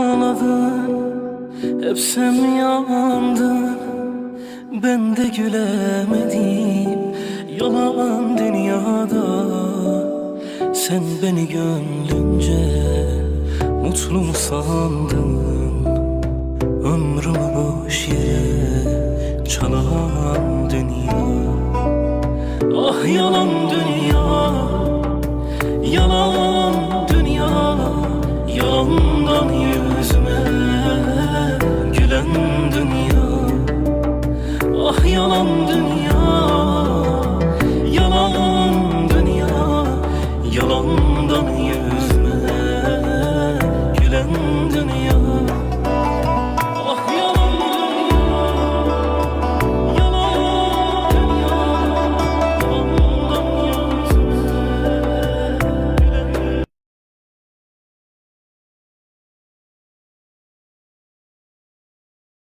ağladın Hep sen yandın? Ben de gülemedim Yalan dünyada. Sen beni gönlünce Mutlu mu sandın. Ömrümü boş yere Çalan dünya. Ah yalan dünya Yalan dünya. Yalandan yüzüme Ah yalan dünya